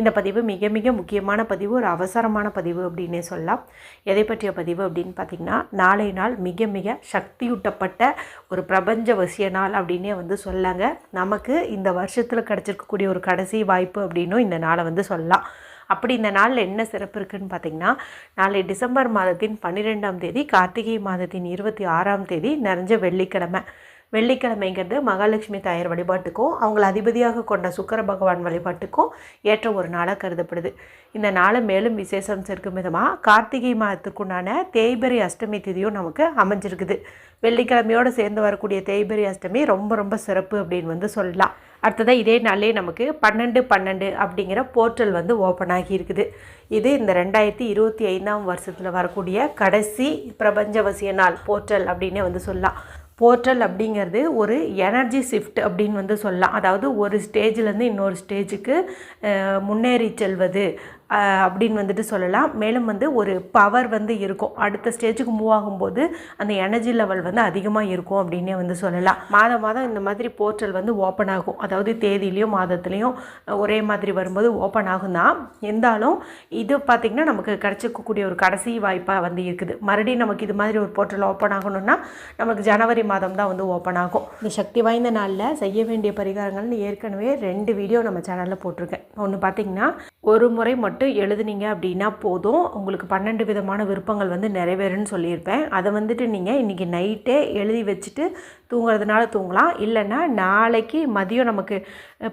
இந்த பதிவு மிக மிக முக்கியமான பதிவு ஒரு அவசரமான பதிவு அப்படின்னே சொல்லலாம். எதை பற்றிய பதிவு அப்படின்னு பார்த்திங்கன்னா நாளை நாள் மிக மிக சக்தியூட்டப்பட்ட ஒரு பிரபஞ்ச வசிய நாள் அப்படின்னே வந்து சொல்லாங்க. நமக்கு இந்த வருஷத்தில் கிடச்சிருக்கக்கூடிய ஒரு கடைசி வாய்ப்பு அப்படின்னும் இந்த நாளை வந்து சொல்லலாம். அப்படி இந்த நாளில் என்ன சிறப்பு இருக்குன்னு பார்த்தீங்கன்னா நாளை டிசம்பர் மாதத்தின் பன்னிரெண்டாம் தேதி கார்த்திகை மாதத்தின் இருபத்தி ஆறாம் தேதி நிறைஞ்ச வெள்ளிக்கிழமை. வெள்ளிக்கிழமைங்கிறது மகாலட்சுமி தாயார் வழிபாட்டுக்கும் அவங்கள அதிபதியாக கொண்ட சுக்கர பகவான் வழிபாட்டுக்கும் ஏற்ற ஒரு நாளாக கருதப்படுது. இந்த நாளை மேலும் விசேஷம் சேர்க்கும் விதமாக கார்த்திகை மாதத்துக்குண்டான தேய்பெரி அஷ்டமி திதியும் நமக்கு அமைஞ்சிருக்குது. வெள்ளிக்கிழமையோடு சேர்ந்து வரக்கூடிய தேய்பெரி அஷ்டமி ரொம்ப ரொம்ப சிறப்பு அப்படின்னு வந்து சொல்லலாம். அடுத்ததாக இதே நாளே நமக்கு பன்னெண்டு பன்னெண்டு அப்படிங்கிற போர்ட்டல் வந்து ஓப்பன் ஆகியிருக்குது. இது இந்த ரெண்டாயிரத்தி இருபத்தி ஐந்தாம் வருஷத்தில் வரக்கூடிய கடைசி பிரபஞ்சவசிய நாள் போர்ட்டல் அப்படின்னே வந்து சொல்லலாம். போர்ட்டல் அப்படிங்கிறது ஒரு எனர்ஜி ஷிஃப்ட் அப்படின்னு வந்து சொல்லலாம். அதாவது ஒரு ஸ்டேஜ்லேருந்து இன்னொரு ஸ்டேஜுக்கு முன்னேறி செல்வது. அப்படின்னு வந்துட்டு சொல்லலாம். மேலும் வந்து ஒரு பவர் வந்து இருக்கும். அடுத்த ஸ்டேஜுக்கு மூவ் ஆகும்போது அந்த எனர்ஜி லெவல் வந்து அதிகமாக இருக்கும் அப்படின்னே வந்து சொல்லலாம். மாதம் மாதம் இந்த மாதிரி போர்ட்டல் வந்து ஓப்பன் ஆகும். அதாவது தேதியிலையும் மாதத்துலேயும் ஒரே மாதிரி வரும்போது ஓப்பன் ஆகும் தான் இருந்தாலும் இது பார்த்திங்கன்னா நமக்கு கிடச்சிக்கக்கூடிய ஒரு கடைசி வாய்ப்பாக வந்து இருக்குது. மறுபடியும் நமக்கு இது மாதிரி ஒரு போர்ட்டல் ஓப்பன் ஆகணும்னா நமக்கு ஜனவரி மாதம் தான் வந்து ஓப்பன் ஆகும். இந்த சக்தி வாய்ந்த நாளில் செய்ய வேண்டிய பரிகாரங்கள்னு ஏற்கனவே ரெண்டு வீடியோ நம்ம சேனலில் போட்டிருக்கேன். ஒன்று பார்த்தீங்கன்னா ஒரு முறை மட்டும் எழுதுனீங்க அப்படின்னா போதும். உங்களுக்கு பன்னெண்டு விதமான விருப்பங்கள் வந்து நிறைவேறுன்னு சொல்லியிருப்பேன். அதை வந்துட்டு நீங்கள் இன்றைக்கி நைட்டே எழுதி வச்சுட்டு தூங்குறதுனால தூங்கலாம். இல்லைன்னா நாளைக்கு மதியம் நமக்கு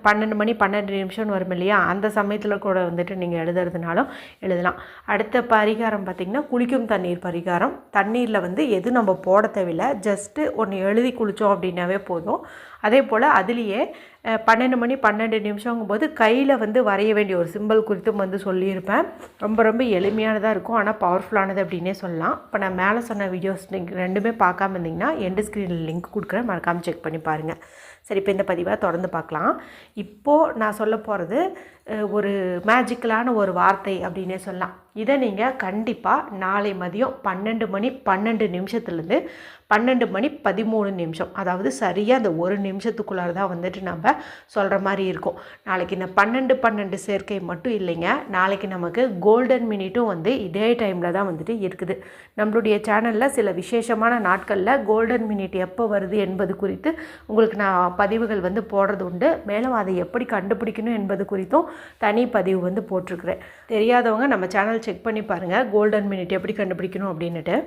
பன்னெண்டு மணி பன்னெண்டு நிமிஷம்னு வரும் இல்லையா? அந்த சமயத்தில் கூட வந்துட்டு நீங்கள் எழுதுறதுனாலும் எழுதலாம். அடுத்த பரிகாரம் பார்த்திங்கன்னா குளிக்கும் தண்ணீர் பரிகாரம். தண்ணீரில் வந்து எதுவும் நம்ம போட தேவையில்லை. ஜஸ்ட்டு ஒன்று எழுதி குளித்தோம் அப்படின்னாவே போதும். அதே போல் அதுலேயே பன்னெண்டு மணி பன்னெண்டு நிமிஷங்கும்போது கையில் வந்து வரைய வேண்டிய ஒரு சிம்பிள் குறித்தும் வந்து சொல்லியிருப்பேன். ரொம்ப ரொம்ப எளிமையானதாக இருக்கும். ஆனால் பவர்ஃபுல்லானது அப்படின்னே சொல்லலாம். இப்போ நான் மேலே சொன்ன வீடியோஸ் நீங்கள் ரெண்டுமே பார்க்காம இருந்தீங்கன்னா எண்டு ஸ்க்ரீனில் லிங்க் கொடுக்குறேன். மறக்காமல் செக் பண்ணி பாருங்கள் சரி இப்போ இந்த பதிவை தொடர்ந்து பார்க்கலாம். இப்போது நான் சொல்ல போகிறது ஒரு மேஜிக்கலான ஒரு வார்த்தை அப்படின்னே சொல்லலாம். இதை நீங்கள் கண்டிப்பாக நாளை மதியம் பன்னெண்டு மணி பன்னெண்டு நிமிஷத்துலேருந்து பன்னெண்டு மணி பதிமூணு நிமிஷம். அதாவது சரியாக அந்த ஒரு நிமிஷத்துக்குள்ளார தான் வந்துட்டு நம்ம சொல்கிற மாதிரி இருக்கும். நாளைக்கு இந்த பன்னெண்டு பன்னெண்டு சேர்க்கை மட்டும் இல்லைங்க. நாளைக்கு நமக்கு கோல்டன் மினிட்டும் வந்து இதே டைமில் தான் வந்துட்டு இருக்குது. நம்மளுடைய சேனலில் சில விசேஷமான நாட்களில் கோல்டன் மினிட் எப்போ வருது என்பது குறித்து உங்களுக்கு நான் பதிவுகள் வந்து போடுறது உண்டு. மேலும் அதை எப்படி கண்டுபிடிக்கணும் என்பது குறித்தும் தனி பதிவு வந்து போட்டிருக்கிறேன். தெரியாதவங்க நம்ம சேனல் செக் பண்ணி பாருங்கள் கோல்டன் மினிட் எப்படி கண்டுபிடிக்கணும் அப்படின்னுட்டு.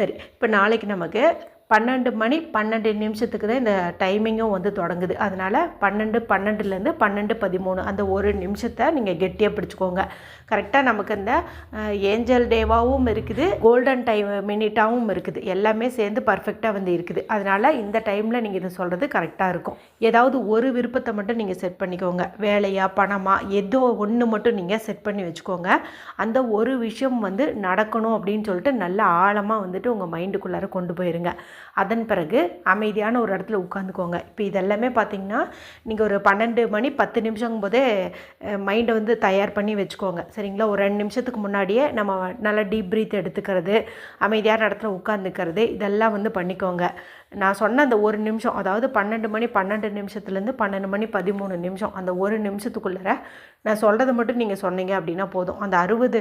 சரி இப்போ நாளைக்கு நமக்கு பன்னெண்டு மணி பன்னெண்டு நிமிஷத்துக்கு தான் இந்த டைமிங்கும் வந்து தொடங்குது. அதனால் பன்னெண்டு பன்னெண்டுலேருந்து பன்னெண்டு பதிமூணு அந்த ஒரு நிமிஷத்தை நீங்கள் கெட்டியாக பிடிச்சிக்கோங்க. கரெக்டாக நமக்கு இந்த ஏஞ்சல் டேவாகவும் இருக்குது கோல்டன் டைம் மினிட்டாகவும் இருக்குது. எல்லாமே சேர்ந்து பர்ஃபெக்டாக வந்து இருக்குது. அதனால் இந்த டைமில் நீங்கள் இதை சொல்கிறது கரெக்டாக இருக்கும். ஏதாவது ஒரு விருப்பத்தை மட்டும் நீங்கள் செட் பண்ணிக்கோங்க. வேலையா பணமா ஏதோ ஒன்று மட்டும் நீங்கள் செட் பண்ணி வச்சுக்கோங்க. அந்த ஒரு விஷயம் வந்து நடக்கணும் அப்படின்னு சொல்லிட்டு நல்ல ஆழமாக வந்துட்டு உங்கள் மைண்டுக்குள்ளார கொண்டு போயிருங்க. அதன் பிறகு அமைதியான ஒரு இடத்துல உட்காந்துக்கோங்க. இப்போ இதெல்லாமே பார்த்தீங்கன்னா நீங்கள் ஒரு பன்னெண்டு மணி பத்து நிமிஷங்கும் போதே மைண்டை வந்து தயார் பண்ணி வச்சுக்கோங்க. சரிங்களா? ஒரு ரெண்டு நிமிஷத்துக்கு முன்னாடியே நம்ம நல்லா டீப் ப்ரீத் எடுத்துக்கிறது அமைதியான இடத்துல உட்காந்துக்கிறது இதெல்லாம் வந்து பண்ணிக்கோங்க. நான் சொன்ன அந்த ஒரு நிமிஷம் அதாவது பன்னெண்டு மணி பன்னெண்டு நிமிஷத்துலேருந்து பன்னெண்டு மணி பதிமூணு நிமிஷம் அந்த ஒரு நிமிஷத்துக்குள்ளார நான் சொல்கிறத மட்டும் நீங்கள் சொன்னீங்க அப்படின்னா போதும். அந்த அறுபது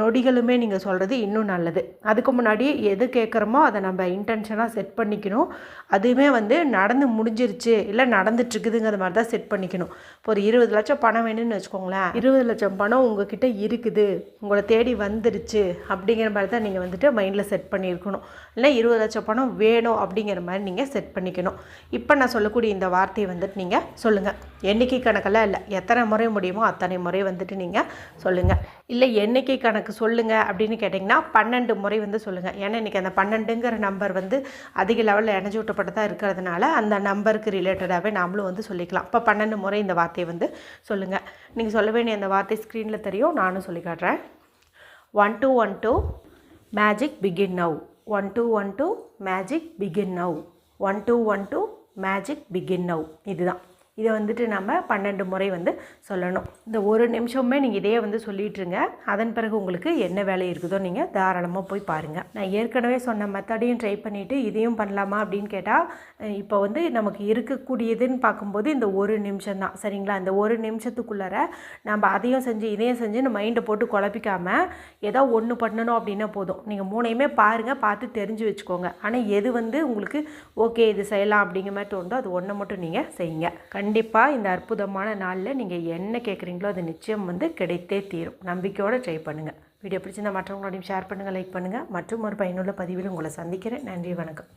நொடிகளுமே நீங்கள் சொல்கிறது இன்னும் நல்லது. அதுக்கு முன்னாடி எது கேட்குறோமோ அதை நம்ம இன்டென்ஷனாக செட் பண்ணிக்கணும். அதுவுமே வந்து நடந்து முடிஞ்சிருச்சு இல்லை நடந்துட்டுருக்குதுங்கிற மாதிரி தான் செட் பண்ணிக்கணும். இப்போ ஒரு இருபது லட்சம் பணம் வேணும்னு வச்சுக்கோங்களேன் இருபது லட்சம் பணம் உங்ககிட்ட இருக்குது உங்களை தேடி வந்துருச்சு அப்படிங்கிற மாதிரி தான் நீங்கள் வந்துட்டு மைண்டில் செட் பண்ணியிருக்கணும். இல்லை இருபது லட்சம் பணம் வேணும் அப்படிங்கிற மாதிரி நீங்கள் செட் பண்ணிக்கணும். இப்போ நான் சொல்லக்கூடிய இந்த வார்த்தையை வந்துட்டு நீங்கள் சொல்லுங்கள் எண்ணிக்கை கணக்கெல்லாம் இல்லை. எத்தனை முறை முடியுமோ அத்தனை முறை வந்துட்டு நீங்கள் சொல்லுங்கள் இல்லை எண்ணிக்கை கணக்கு சொல்லுங்கள் அப்படின்னு கேட்டிங்கன்னா பன்னெண்டு முறை வந்து சொல்லுங்கள் ஏன்னா இன்றைக்கி அந்த பன்னெண்டுங்கிற நம்பர் வந்து அதிக லெவலில் எனர்ஜி ஊட்டப்பட்டதாக இருக்கிறதுனால அந்த நம்பருக்கு ரிலேட்டடாகவே நாமளும் வந்து சொல்லிக்கலாம். இப்போ பன்னெண்டு முறை இந்த வார்த்தையை வந்து சொல்லுங்கள் நீங்கள் சொல்ல வேண்டிய அந்த வார்த்தை ஸ்க்ரீனில் தெரியும். நானும் சொல்லி காட்டுறேன். One two one two magic begin now one two one two magic begin now one two one two magic begin now இதுதான். இதை வந்துட்டு நம்ம பன்னெண்டு முறை வந்து சொல்லணும். இந்த ஒரு நிமிஷமே நீங்கள் இதையே வந்து சொல்லிட்டுருங்க. அதன் பிறகு உங்களுக்கு என்ன வேலை இருக்குதோ நீங்கள் தாராளமாக போய் பாருங்கள் நான் ஏற்கனவே சொன்ன மெத்தடையும் ட்ரை பண்ணிவிட்டு இதையும் பண்ணலாமா அப்படின்னு கேட்டால் இப்போ வந்து நமக்கு இருக்கக்கூடியதுன்னு பார்க்கும்போது இந்த ஒரு நிமிஷம் தான் சரிங்களா? இந்த ஒரு நிமிஷத்துக்குள்ளார நம்ம அதையும் செஞ்சு இதையும் செஞ்சு நம்ம மைண்டை போட்டு குழப்பிக்காமல் ஏதோ ஒன்று பண்ணணும் அப்படின்னா போதும். நீங்கள் மூணையுமே பாருங்கள் பார்த்து தெரிஞ்சு வச்சுக்கோங்க. ஆனால் எது வந்து உங்களுக்கு ஓகே இது செய்யலாம் அப்படிங்கிற மாதிரி தோணுதோ அது ஒன்றை மட்டும் நீங்கள் செய்யுங்க. கண்டிப்பாக கண்டிப்பாக இந்த அற்புதமான நாளில் நீங்கள் என்ன கேட்குறீங்களோ அது நிச்சயம் வந்து கிடைத்தே தீரும். நம்பிக்கையோடு ட்ரை பண்ணுங்கள் வீடியோ பிடிச்சிருந்தால் மற்றவங்களோடையும் ஷேர் பண்ணுங்கள் லைக் பண்ணுங்கள் மற்றும் ஒரு பயனுள்ள பதிவில் உங்களை சந்திக்கிறேன். நன்றி வணக்கம்.